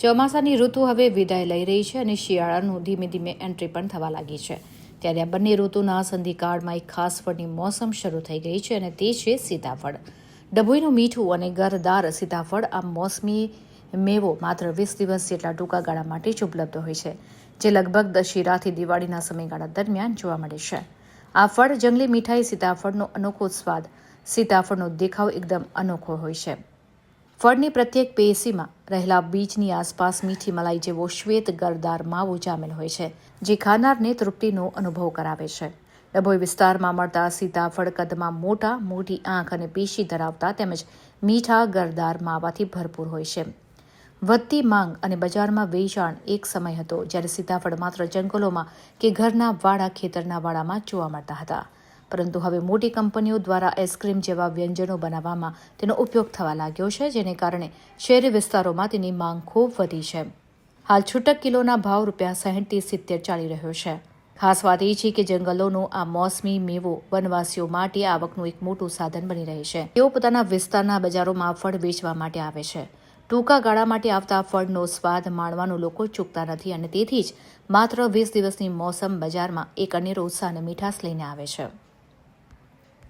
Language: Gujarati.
ચોમાસાની ઋતુ હવે વિદાય લઈ રહી છે અને શિયાળાનું ધીમે ધીમે એન્ટ્રી પણ થવા લાગી છે. ત્યારે આ બંને ઋતુના સંધિકાળમાં એક ખાસ ફળની મોસમ શરૂ થઈ ગઈ છે અને તે છે સીતાફળ. ડભોઈનું મીઠું અને ગરદાર સીતાફળ આ મોસમી મેવો માત્ર વીસ દિવસ જેટલા ટૂંકા ગાળા માટે જ ઉપલબ્ધ હોય છે, જે લગભગ દશેરાથી દિવાળીના સમયગાળા દરમિયાન જોવા મળે છે. આ ફળ જંગલી મીઠાઈ સીતાફળનો અનોખો સ્વાદ, સીતાફળનો દેખાવ એકદમ અનોખો હોય છે. ફળની પ્રત્યેક પેશીમાં રહેલા બીજની આસપાસ મીઠી મલાઈ જેવો શ્વેત ગરદાર માવો જામેલ હોય છે, જે ખાનારને તૃપ્તિનો અનુભવ કરાવે છે. ડભોઈ વિસ્તારમાં મળતા સીતાફળ કદમાં મોટા, મોટી આંખ અને પેશી ધરાવતા તેમજ મીઠા ગરદાર માવાથી ભરપૂર હોય છે. વધતી માંગ અને બજારમાં વેચાણ એક સમય હતો, જ્યારે સીતાફળ માત્ર જંગલોમાં કે ઘરના વાડા ખેતરના વાડામાં જોવા મળતા હતા. પરંતુ હવે મોટી કંપનીઓ દ્વારા આઈસ્ક્રીમ જેવા વ્યંજનો બનાવવામાં તેનો ઉપયોગ થવા લાગ્યો છે, જેને કારણે શહેરી વિસ્તારોમાં તેની માંગ ખૂબ વધી છે. હાલ છૂટક કિલોના ભાવ રૂપિયા સાહીઠથી સિત્તેર ચાલી રહ્યો છે. ખાસ વાત એ છે કે જંગલોનો આ મોસમી મેવો વનવાસીઓ માટે આવકનું એક મોટું સાધન બની રહે છે. તેઓ પોતાના વિસ્તારના બજારોમાં ફળ વેચવા માટે આવે છે. ટૂંકા ગાળા માટે આવતા ફળનો સ્વાદ માણવાનું લોકો ચૂકતા નથી અને તેથી જ માત્ર વીસ દિવસની મોસમ બજારમાં એક અનેરો ઉત્સાહ અને મીઠાશ લઈને આવે છે.